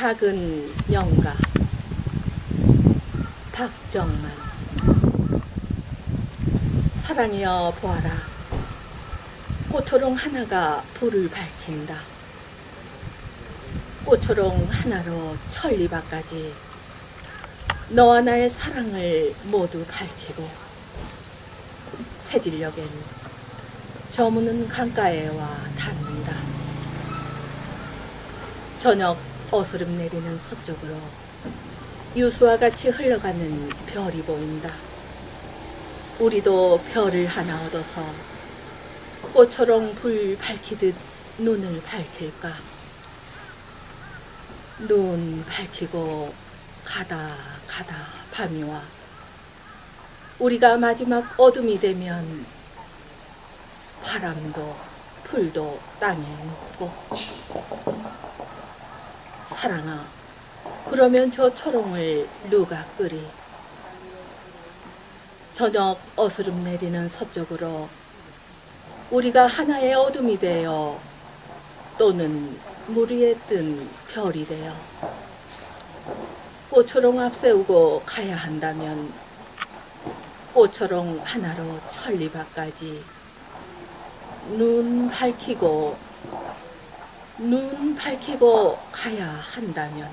작은 영가 박정만. 사랑이여 보아라. 꽃초롱 하나가 불을 밝힌다. 꽃초롱 하나로 천리밭까지 너와 나의 사랑을 모두 밝히고 해질녘엔 저무는 강가에 와 닿는다. 저녁 어스름 내리는 서쪽으로 유수와 같이 흘러가는 별이 보인다. 우리도 별을 하나 얻어서 꽃초롱 불 밝히듯 눈을 밝힐까? 눈 밝히고 가다 가다 밤이 와. 우리가 마지막 어둠이 되면 바람도 풀도 땅에 눕고 사랑아 그러면 저 초롱을 누가 끄리 저녁 어스름 내리는 서쪽으로 우리가 하나의 어둠이 되어 또는 물 위에 뜬 별이 되어 꽃초롱 앞세우고 가야 한다면 꽃초롱 하나로 천리밭까지 눈 밝히고 눈 밝히고 가야 한다면